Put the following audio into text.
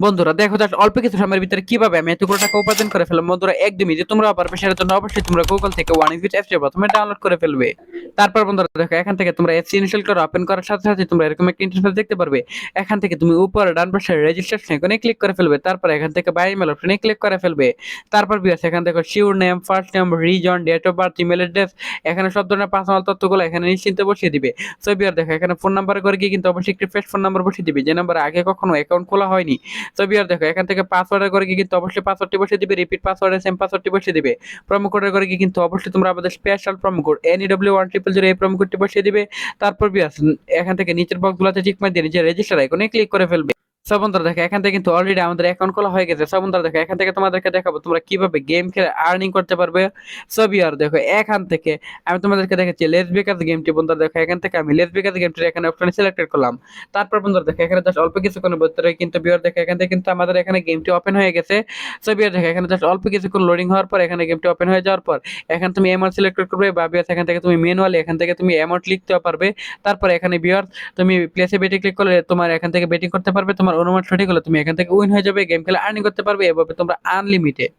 বন্ধুরা, দেখো জাস্ট অল্প কিছু সময়ের ভিতরে কীভাবে আমি এতগুলো টাকা উপার্জন করে ফেললাম। বন্ধুরা, একদমই যে তোমরা পারবে সেটার জন্য অবশ্যই তোমরা গুগল থেকে ওয়ান ইউজ অ্যাপস প্রথমে ডাউনলোড করে ফেলবে। তারপর বন্ধুরা, দেখো, এখান থেকে তোমরা এফসি ইনস্টল করে ওপেন করার সাথে সাথে তোমরা এরকম একটা ইন্টারফেস দেখতে পারবে। এখান থেকে তুমি উপরে ডান পাশে রেজিস্ট্রেশন এখানে ক্লিক করে ফেলবে। তারপর এখান থেকে বাই ইমেল অপশনে ক্লিক করে ফেলবে। তারপর বিয়াস এখান থেকে surname first name region date of birth email address এখানে সব ধরনের পার্সোনাল তথ্যগুলো এখানে নিশ্চিন্তে বসিয়ে দিবে। সো বিয়ার দেখো, এখানে ফোন নাম্বার করে গিয়ে কিন্তু অবশ্যই একটি ফ্রেশ ফোন নাম্বার বসিয়ে দিবে। যে নাম্বারে আগে কখনো অ্যাকাউন্ট খোলা হয়নি। তো বিয়ার দেখো, এখান থেকে পাসওয়ার্ডের করে কিন্তু অবশ্যই পাসওয়ার্ডটি বসে দিবে রিপিট পাসওয়ার্ডের সেম পাসওয়ার্ডটি বসে দিবে। প্রমো কোডের করে কিন্তু অবশ্যই তোমরা আমাদের special promo code N W one triple zero এই প্রোমো কোডটি বসিয়ে দিবে। তারপর বিয়াস এখান থেকে নিচের বক্সগুলোতে টিক মার দিয়ে নিজের রেজিস্টার আইকনে ক্লিক করে ফেলবে। সব বন্ধুরা দেখো, এখান থেকে কিন্তু অলরেডি আমাদের অ্যাকাউন্ট খোলা হয়ে গেছে। সব দেখো, এখান থেকে তোমাদেরকে দেখাবো, তোমরা কীভাবে গেম খেলে আর্নিং করতে পারবে। সবই আর দেখো, এখান থেকে আমি তোমাদেরকে দেখাচ্ছি লেস বিকাজ গেমটি বন্ধুরা দেখো, এখান থেকে আমি লেস বিকাজ গেমটি এখানে অপশনে সিলেক্টেড করলাম। তারপর বন্ধুরা দেখো, এখানে জাস্ট অল্প কিছুক্ষণের ভিতরে কিন্তু বিয়ার দেখো, এখান থেকে কিন্তু আমাদের এখানে গেমটি ওপেন হয়ে গেছে। সো বিয়ার দেখো, এখানে জাস্ট অল্প কিছুক্ষণ লোডিং হওয়ার পর এখানে গেমটি ওপেন হয়ে যাওয়ার পর এখানে তুমি অ্যামাউন্ট সিলেক্ট করবে বা বিয়ার এখান থেকে তুমি ম্যানুয়ালি এখান থেকে তুমি অ্যামাউন্ট লিখতে পারবে। তারপর এখানে বিয়ার তুমি প্লেসে বেটে ক্লিক করলে তোমার এখান থেকে বেটিং করতে পারবে, তোমার অনুমান সঠিক হলে তুমি এখান থেকে উইন হয়ে যাবে গেম খেলে আর্নিং করতে পারবে, এভাবে তোমরা আনলিমিটেড